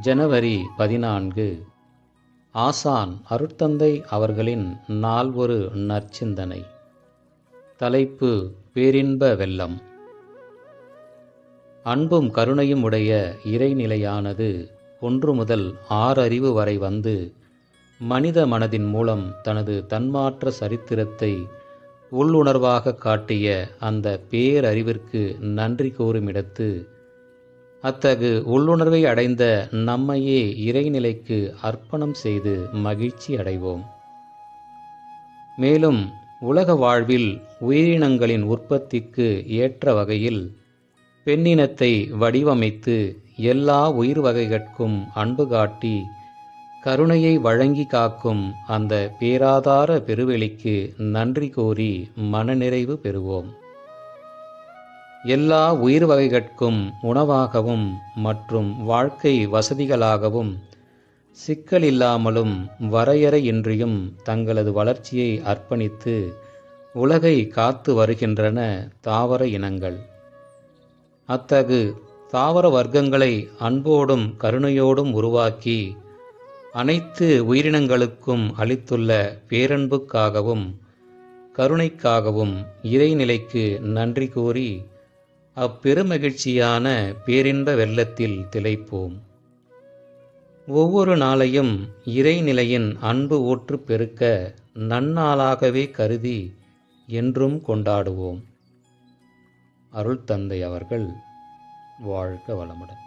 ஜனவரி பதினான்கு. ஆசான் அருட்தந்தை அவர்களின் நாள் ஒரு நற்சிந்தனை. தலைப்பு பேரின்ப வெள்ளம். அன்பும் கருணையும் உடைய இறைநிலையானது ஒன்று முதல் ஆறறிவு வரை வந்து மனித மனதின் மூலம் தனது தன்மாற்ற சரித்திரத்தை உள்ளுணர்வாக காட்டிய அந்த பேரறிவிற்கு நன்றி கூறும் இடத்து அத்தகு உள்ளுணர்வை அடைந்த நம்மையே இறைநிலைக்கு அர்ப்பணம் செய்து மகிழ்ச்சி அடைவோம். மேலும் உலக வாழ்வில் உயிரினங்களின் உற்பத்திக்கு ஏற்ற வகையில் பெண்ணினத்தை வடிவமைத்து எல்லா உயிர் வகைகட்கும் அன்பு காட்டி கருணையை வழங்கி காக்கும் அந்த பேராதார பெருவெளிக்கு நன்றி கோரி மனநிறைவு பெறுவோம். எல்லா உயிர் வகைகட்கும் உணவாகவும் மற்றும் வாழ்க்கை வசதிகளாகவும் சிக்கலில்லாமலும் வரையறையின்றியும் தங்களது வளர்ச்சியை அர்ப்பணித்து உலகை காத்து வருகின்றன தாவர இனங்கள். அத்தகு தாவர வர்க்கங்களை அன்போடும் கருணையோடும் உருவாக்கி அனைத்து உயிரினங்களுக்கும் அளித்துள்ள பேரன்புக்காகவும் கருணைக்காகவும் இறைநிலைக்கு நன்றி கூறி அப்பெருமகிழ்ச்சியான பேரின்ப வெள்ளத்தில் திளைப்போம். ஒவ்வொரு நாளையும் இறைநிலையின் அன்பு ஊற்று பெருக்க நன்னாளாகவே கருதி என்றும் கொண்டாடுவோம். அருள் தந்தை அவர்கள் வாழ்க வளமுடன்.